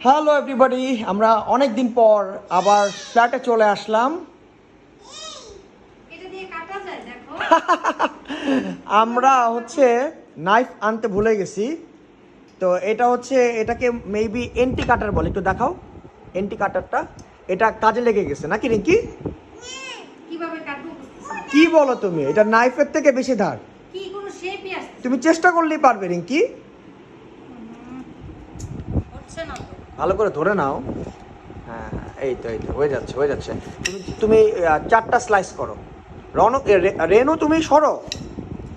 Hello everybody আমরা অনেক দিন পর আবার ফ্ল্যাটে চলে আসলাম। আমরা হচ্ছে নাইফ আনতে ভুলে গেছি। তো এটা হচ্ছে এটাকে মেবি এন্টি কাটার বলে একটু দেখাও। এন্টি কাটারটা এটা কাজে লেগে গেছে নাকি রিঙ্কি? না। কি বলো তুমি? এটা নাইফের থেকে বেশি ধার। তুমি চেষ্টা করলেই পারবে রিঙ্কি হচ্ছে না তো ভালো করে ধরে নাও। হ্যাঁ হ্যাঁ, এই তো এই তো হয়ে যাচ্ছে হয়ে যাচ্ছে। তুমি তুমি চারটা স্লাইস করো। রনক রেনু তুমি সরো।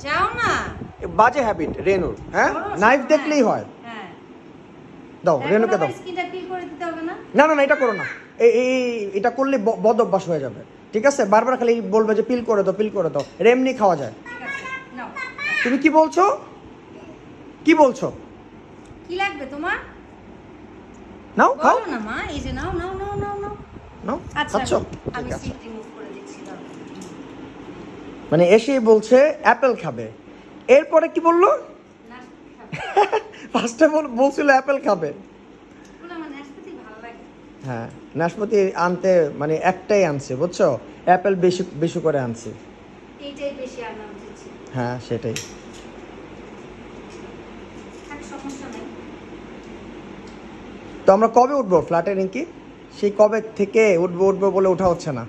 যাও না। বাজে হ্যাবিট রেনুর হ্যাঁ? নাইফ দেখলেই হ্যাঁ, হয়। হ্যাঁ দাও রেনুকে দাও। স্কিনটা পিল করে দিতে হবে না? না না এটা করো না। এই এটা করলে বদ অভ্যাস হয়ে যাবে। ঠিক আছে? বারবার খালি বলবে যে পিল করে দাও পিল করে দাও। রেমনি খাওয়া যায়। তুমি কি বলছো? কি বলছো? কি লাগবে তোমার? নাও খাও না মা এই যে নাও নাও নাও নাও নাও। নাও আচ্ছা খাচ্ছ আমি সিট রিমুভ করে দিচ্ছি মানে এসেই বলছে অ্যাপেল খাবে। এরপরে কি বলল? ফার্স্টে বলছিল অ্যাপেল খাবে। হ্যাঁ নাশপাতি আনতে মানে একটাই আনছে বুঝছ? অ্যাপেল বেশি বেশি করে আনছে। হ্যাঁ সেটাই। সমস্যা তো আমরা কবে উঠবো? ফ্ল্যাটে রিঙ্কি? সেই কবে থেকে উঠবো উঠবো বলে ওঠা হচ্ছে না।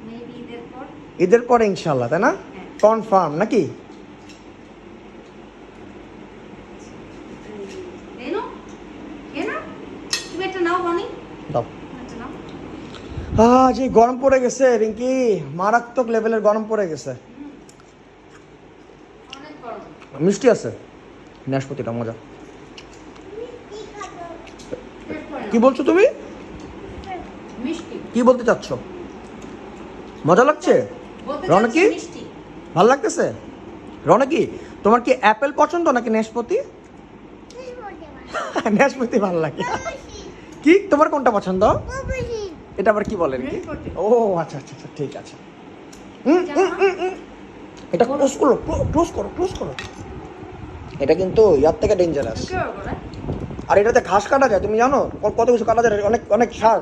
ঈদের পরে। ইনশাল্লাহ তাই না? হ্যাঁ। কনফার্ম নাকি? দাও। একটা যে গরম পড়ে গেছে রিঙ্কি। মারাত্মক লেভেলের গরম পড়ে গেছে। মিষ্টি আছে। নাশপাতিটা মজা টেস্ট করে কি বলছো তুমি? কি বলতে চাচ্ছ? মজা লাগছে? রনকি ভালো লাগতেছে? রনকি তোমার কি অ্যাপেল পছন্দ নাকি নাশপাতি নাশপাতি ভালো লাগে। কি? তোমার কোনটা পছন্দ? এটা আবার কি বলেন কি? ও আচ্ছা আচ্ছা আচ্ছা ঠিক আছে। এটা ক্লোজ করো ক্লোজ করো ক্লোজ করো। এটা কিন্তু ইয়ার থেকে ডেঞ্জারাস? আর এটাতে ঘাস কাটা যায় তুমি জানো? কত কিছু কাটা যায় অনেক অনেক সার।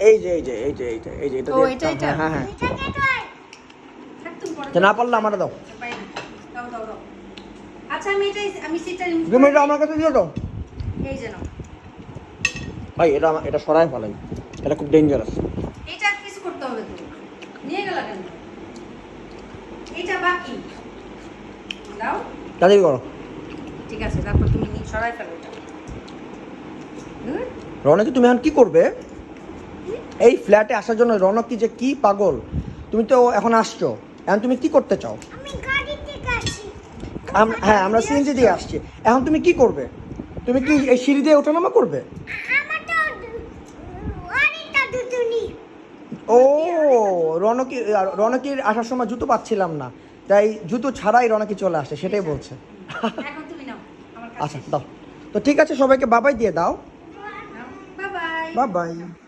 এই যে এই যে এই যে এই যে এই যে এটা দিয়ে-? হ্যাঁ হ্যাঁ। তো না পারলে আমার দাও। পাই না। দাও, দাও, দাও। আচ্ছা আমি এটাই আমি সিটটা তুমি এটা আমার কাছে দাও এই যে ভাই এটা এটা ফেলাই। এটা খুব ডেঞ্জারাস এটা আর করতে হবে তো। নিয়ে গেল কেন? এটা বাকি। দাও। তাড়াতাড়ি করো। ঠিক আছে তারপর তুমি সরাই ফেলো এটা? রনকি তুমি এখন কি করবে? এই ফ্ল্যাটে আসার জন্য রনক কি যে কি পাগল? তুমি তো এখন আসছো। এখন তুমি কি করতে চাও? হ্যাঁ আমরা সিএনজি দিয়ে আসছি। এখন তুমি কি করবে? তুমি কি এই সিঁড়ি দিয়ে ওঠানামা করবে? ও রনকি রনকির আসার সময় জুতো পাচ্ছিলাম না। তাই জুতো ছাড়াই রনকি চলে আসে সেটাই বলছে। এখন তুমি নাও আমার আচ্ছা দাও। তো ঠিক আছে সবাইকে বাবাই দিয়ে দাও। Bye bye.